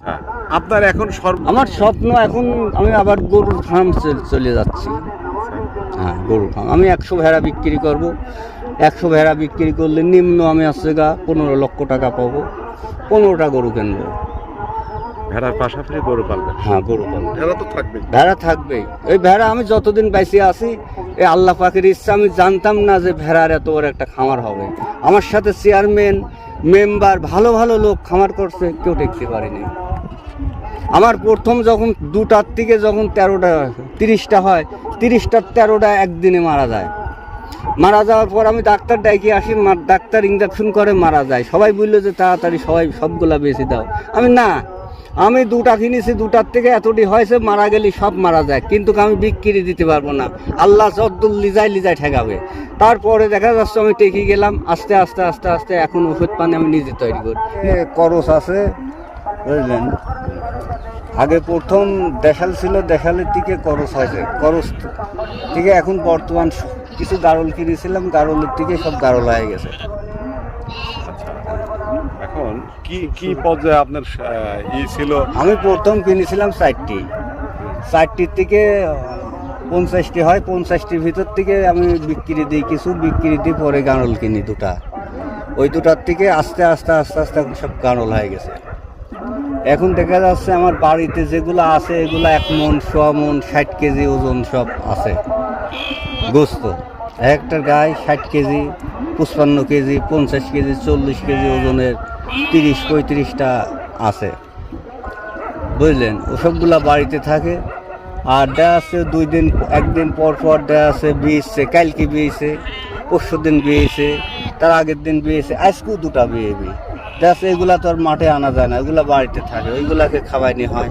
আচ্ছা, আপনার এখন আমার স্বপ্ন এখন আমি আবার গরুর ফার্ম চলে যাচ্ছি। হ্যাঁ গরুর ফার্ম। আমি একশো ভেড়া বিক্রি করব। একশো ভেড়া বিক্রি করলে নিম্ন আমি আসছে গা পনেরো লক্ষ টাকা পাবো। পনেরোটা গরু কিনবো। ভেড়ার পাশাপাশি গরু পালবেন। হ্যাঁ গরু পালবো। ভেড়া তো থাকবে ভেড়া থাকবেই। ওই ভেড়া আমি যতদিন বেঁচে আছি এই আল্লাহ পাখির ইচ্ছা আমি জানতাম না যে ভেড়ার এত বড় একটা খামার হবে। আমার সাথে চেয়ারম্যান মেম্বার ভালো ভালো লোক খামার করছে কেউ টেকতে পারেনি। আমার প্রথম যখন দুটার থেকে যখন তেরোটা, তিরিশটা হয় তিরিশটার তেরোটা একদিনে মারা যায়। মারা যাওয়ার পর আমি ডাক্তার ডাকি আসি ডাক্তার ইঞ্জেকশন করে মারা যায়। সবাই বলল যে তাড়াতাড়ি সবাই সবগুলা বেশি দাও। আমি, না, আমি দুটা কিনেছি, দুটার থেকে এতটি হয়েছে, মারা গেলে সব মারা যায়। কিন্তু আমি বিক্রি দিতে পারব না। আল্লাহ যদ্দুল লিজাই লিজাই ঠেকাবে। তারপরে দেখা যাচ্ছে আমি টেকে গেলাম। আস্তে আস্তে আস্তে আস্তে এখন ওষুধ পানি আমি নিজে তৈরি করি। করস আছে। বুঝলেন? আগে প্রথম দেশাল ছিল দেশালের দিকে করস হয়েছে করস থেকে এখন বর্তমান কিছু গারল কিনেছিলাম গারলের থেকে সব গারল হয়ে গেছে। এখন কি কি পর্যায়ে আপনার ই ছিল? আমি প্রথম কিনেছিলাম চারটি। চারটির থেকে পঞ্চাশটি হয় পঞ্চাশটির ভিতর থেকে আমি বিক্রি দিই কিছু বিক্রি দিই পরে গানল কিনি দুটা। ওই দুটার থেকে আস্তে আস্তে আস্তে আস্তে সব গানল হয়ে গেছে। এখন দেখা যাচ্ছে আমার বাড়িতে যেগুলো আছে, এগুলো এক মন শ মন, ষাট কেজি ওজন সব আছে। গোস্ত। একটা গায়ে ষাট কেজি, পঁচপান্ন কেজি, পঞ্চাশ কেজি, চল্লিশ কেজি ওজনের তিরিশ, পঁয়ত্রিশটা আছে। বুঝলেন? ওসবগুলা বাড়িতে থাকে। আর দেয়া আছে দুই দিন, একদিন পর পর দেয়া আছে বিয়েছে, কালকে বিয়েছে পরশু দিন বিয়েছে, তার আগের দিন বিয়েছে, আজকেও দুটা বিয়ে বি আছে এগুলা তো আর মাঠে আনা যায় না এগুলা বাড়িতে থাকে ওইগুলাকে খাওয়াইনি হয়।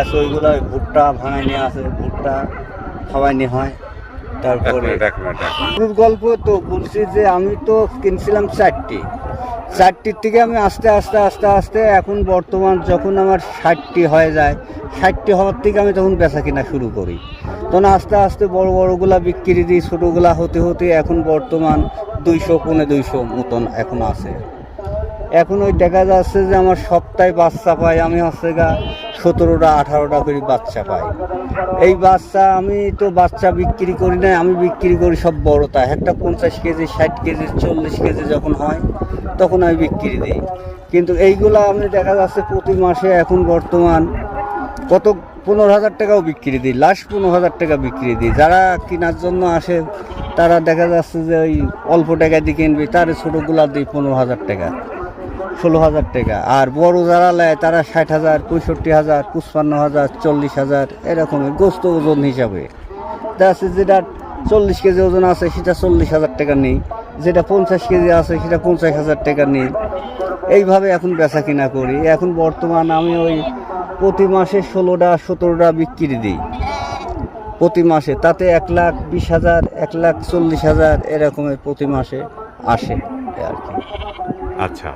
আছে ওইগুলা ওই ভুট্টা ভাঙাইনি আছে ভুট্টা খাওয়াইনি হয়। তারপরে। গরুর গল্প তো বলছি যে আমি তো কিনছিলাম চারটি। চারটির থেকে আমি আস্তে আস্তে আস্তে আস্তে এখন বর্তমান যখন আমার ষাটটি হয়ে যায় ষাটটি হওয়ার থেকে আমি তখন বেচা কিনা শুরু করি। তখন আস্তে আস্তে বড় বড়গুলা বিক্রি দিই ছোটোগুলা হতে হতে এখন বর্তমান দুইশো পৌনে দুইশো মতন এখন আছে। এখন ওই দেখা যাচ্ছে যে আমার সপ্তাহে বাচ্চা পাই আমি হচ্ছে গা সতেরোটা, আঠারোটা করে বাচ্চা পাই। এই বাচ্চা আমি তো বাচ্চা বিক্রি করি না আমি বিক্রি করি সব বড়টা। একটা পঞ্চাশ কেজি, ষাট কেজি, চল্লিশ কেজি যখন হয়, তখন আমি বিক্রি দিই। কিন্তু এইগুলো আমি দেখা যাচ্ছে প্রতি মাসে এখন বর্তমান কত, পনেরো হাজার টাকাও বিক্রি দিই, লাস্ট পনেরো হাজার টাকা বিক্রি দিই। যারা কেনার জন্য আসে, তারা দেখা যাচ্ছে যে ওই অল্প টাকা দিয়ে কিনবে, তার ছোটোগুলা দিই পনেরো হাজার টাকা। ষোলো হাজার টাকা। আর বড় যারা নেয় তারা ষাট হাজার, পঁয়ষট্টি হাজার, পঁচপান্ন হাজার, চল্লিশ হাজার এরকমের গোস্ত ওজন হিসাবে। দেখা যেটা চল্লিশ কেজি ওজন আছে, সেটা চল্লিশ হাজার টাকা নেই। যেটা পঞ্চাশ কেজি আছে, সেটা পঞ্চাশ হাজার টাকা নেই। এইভাবে এখন বেচা কিনা করি। এখন বর্তমান আমি ওই প্রতি মাসে ষোলোটা, সতেরোটা বিক্রি দিই। প্রতি মাসে। তাতে এক লাখ বিশ হাজার, এক লাখ চল্লিশ হাজার এরকমের প্রতি মাসে আসে, আর কি। আচ্ছা।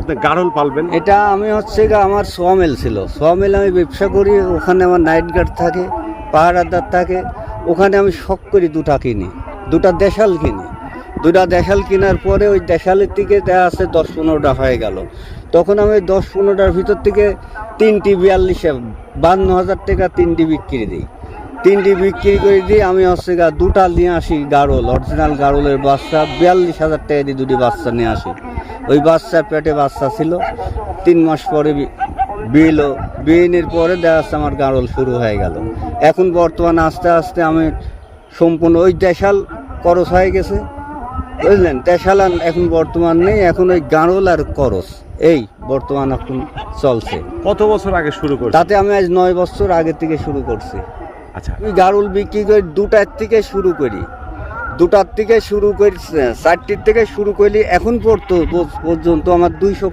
আপনি গাড়ল পালবেন? এটা আমি হচ্ছে আমার সোয়ামেল ছিল। সোয়ামেল আমি ব্যবসা করি, ওখানে আমার নাইট গার্ড থাকে, পাহারাদার থাকে, ওখানে আমি শখ করি দুটা কিনি, দুটা দেশাল কিনি। দুটা দেশাল কেনার পরে ওই দেশালের থেকে দেওয়া আছে দশ পনেরোটা হয়ে গেল। তখন আমি দশ পনেরোটার ভিতর থেকে তিনটি বিয়াল্লিশে বান্ন হাজার টাকা তিনটি বিক্রি দিই। তিনটি বিক্রি করে দিয়ে আমি হচ্ছে গা দুটা নিয়ে আসি গাড়ল অরিজিনাল গাড়লের বাচ্চা, বিয়াল্লিশ হাজার টাকা দিয়ে দুটি বাচ্চা নিয়ে আসি। ওই বাচ্চার পেটে বাচ্চা ছিল। তিন মাস পরে বি- বিয়েলো বিয়েনের পরে দেখা যাচ্ছে আমার গাড়ল শুরু হয়ে গেল। এখন বর্তমানে আস্তে আস্তে আমি সম্পূর্ণ ওই দেশাল করস হয়ে গেছে। বুঝলেন? দেশাল আর এখন বর্তমান নেই। এখন ওই গাড়ল আর করস। এই বর্তমান এখন চলছে। কত বছর আগে শুরু করছেন? তাতে আমি আজ নয় বছর আগে থেকে শুরু করছি। আচ্ছা। আমি গারুল বিক্রি করি দুটার থেকে শুরু করি। দুটার থেকে শুরু করি, চারটির থেকে শুরু করলি এখন পর্যন্ত আমার দুইশো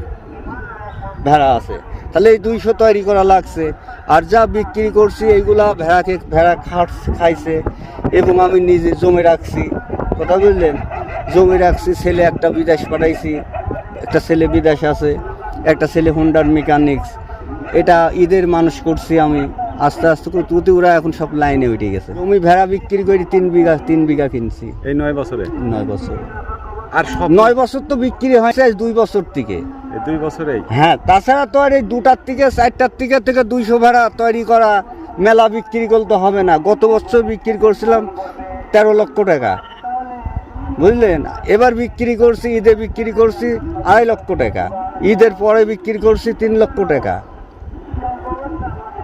ভেড়া আছে। তাহলে এই দুইশো তৈরি করা লাগছে। আর যা বিক্রি করছি, এইগুলা ভেড়াকে ভেড়া খাট, খাইছে এবং আমি নিজে জমে রাখছি। কথা বুঝলেন? জমে রাখছি, ছেলে একটা বিদেশ পাঠাইছি, একটা ছেলে বিদেশ আছে, একটা ছেলে হোন্ডার মেকানিক্স এটা ঈদের মানুষ করছি আমি। আস্তে আস্তে করে তুতি ওরা এখন সব লাইনে উঠে গেছে। জমি ভেড়া বিক্রি করে তিন বিঘা তিন বিঘা কিনছি। এই নয় বছরে? নয় বছর। আর সব নয় বছর তো বিক্রি হয়েছে দুই বছর থেকে। দুই বছরেই? হ্যাঁ তাছাড়া তো আর এই দুটার থেকে চারটার থেকে থেকে দুইশো ভেড়া তৈরি করা মেলা বিক্রি করতে হবে না। গত বছর বিক্রি করছিলাম তেরো লক্ষ টাকা। বুঝলেন? এবার বিক্রি করছি ঈদে বিক্রি করছি আড়াই লক্ষ টাকা। ঈদের পরে বিক্রি করছি তিন লক্ষ টাকা।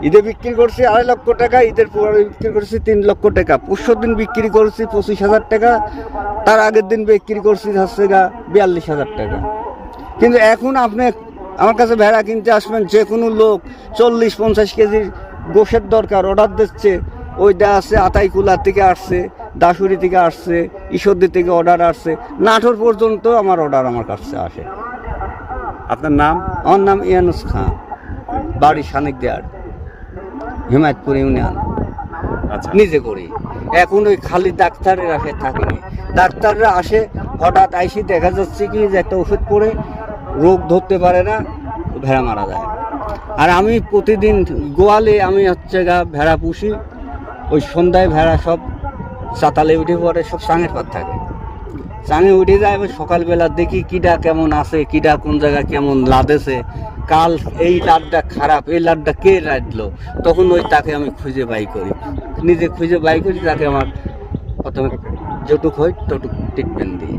ঈদে বিক্রি করছি আড়াই লক্ষ টাকা ঈদের পরে বিক্রি করছি তিন লক্ষ টাকা। পরশু দিন বিক্রি করছি পঁচিশ হাজার টাকা তার আগের দিন বিক্রি করছি হচ্ছে গা বিয়াল্লিশ হাজার টাকা। কিন্তু এখন আপনি আমার কাছে ভেড়া কিনতে আসবেন যে কোনো লোক চল্লিশ পঞ্চাশ কেজির গোশের দরকার অর্ডার দিচ্ছে ওইটা আছে আতাইকুলা থেকে আসছে দাসুরি থেকে আসছে ঈশ্বরদী থেকে অর্ডার আসছে নাটোর পর্যন্ত আমার অর্ডার আমার কাছে আসে। আপনার নাম? আমার নাম ইয়ানুস খান বাড়ি সানিক দেয়ার। হিমায়তপুর ইউনিয়ন। আচ্ছা। নিজে করি। এখন ওই খালি ডাক্তারের আসে থাকেনি ডাক্তাররা আসে হঠাৎ আইসি দেখা যাচ্ছে কি যে একটা ওষুধ পরে রোগ ধরতে পারে না ভেড়া মারা যায়। আর আমি প্রতিদিন গোয়ালে আমি হচ্ছে গা ভেড়া পুষি ওই সন্ধ্যায় ভেড়া সব চাতালে উঠে পরে সব সাঙের পাত থাকে। চাঙে উঠে যায় আমি সকালবেলা দেখি কিডা কেমন আছে কিডা কোন জায়গায় কেমন লাদেছে কাল এই লাডটা খারাপ, এই লাডটা কে রাঁধলো? তখন ওই তাকে আমি খুঁজে বাই করি। নিজে খুঁজে বাই করি, তাকে আমার প্রথমে যেটুক হয় তটুক ট্রিটমেন্ট দিই।